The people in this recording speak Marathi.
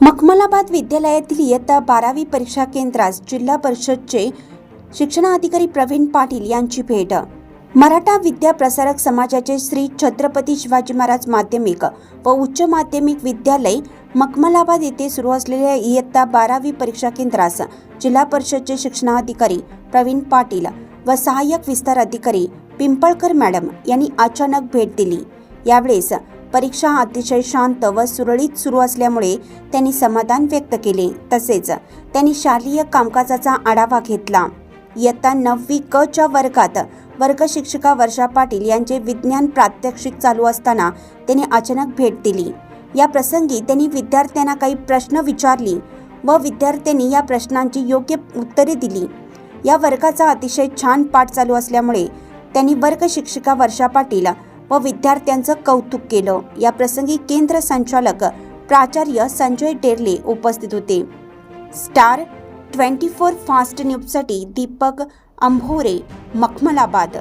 मखमलाबाद विद्यालयातील इयत्ता बारावी परीक्षा केंद्रास जिल्हा परिषदचे शिक्षणाधिकारी प्रवीण पाटील यांची भेट. मराठा विद्या प्रसारक समाजाचे श्री छत्रपती शिवाजी महाराज माध्यमिक व उच्च माध्यमिक विद्यालय मखमलाबाद येथे सुरू असलेल्या इयत्ता बारावी परीक्षा केंद्रास जिल्हा परिषदचे शिक्षणाधिकारी प्रवीण पाटील व सहाय्यक विस्तार अधिकारी पिंपळकर मॅडम यांनी अचानक भेट दिली. यावेळेस परीक्षा अतिशय शांत व सुरळीत सुरू असल्यामुळे त्यांनी समाधान व्यक्त केले. तसेच त्यांनी शालेय कामकाजाचा आढावा घेतला. इयत्ता नववी क च्या वर्गात वर्ग शिक्षिका वर्षा पाटील यांचे विज्ञान प्रात्यक्षिक चालू असताना त्यांनी अचानक भेट दिली. या प्रसंगी त्यांनी विद्यार्थ्यांना काही प्रश्न विचारली व विद्यार्थ्यांनी या प्रश्नांची योग्य उत्तरे दिली. या वर्गाचा अतिशय छान पाठ चालू असल्यामुळे त्यांनी वर्ग शिक्षिका वर्षा पाटील व विद्यार्थ्यांचं कौतुक केलं. या प्रसंगी केंद्र संचालक प्राचार्य संजय डेरले उपस्थित होते. स्टार ट्वेंटी फोर फास्ट न्यूजसाठी दीपक अंभोरे मखमलाबाद.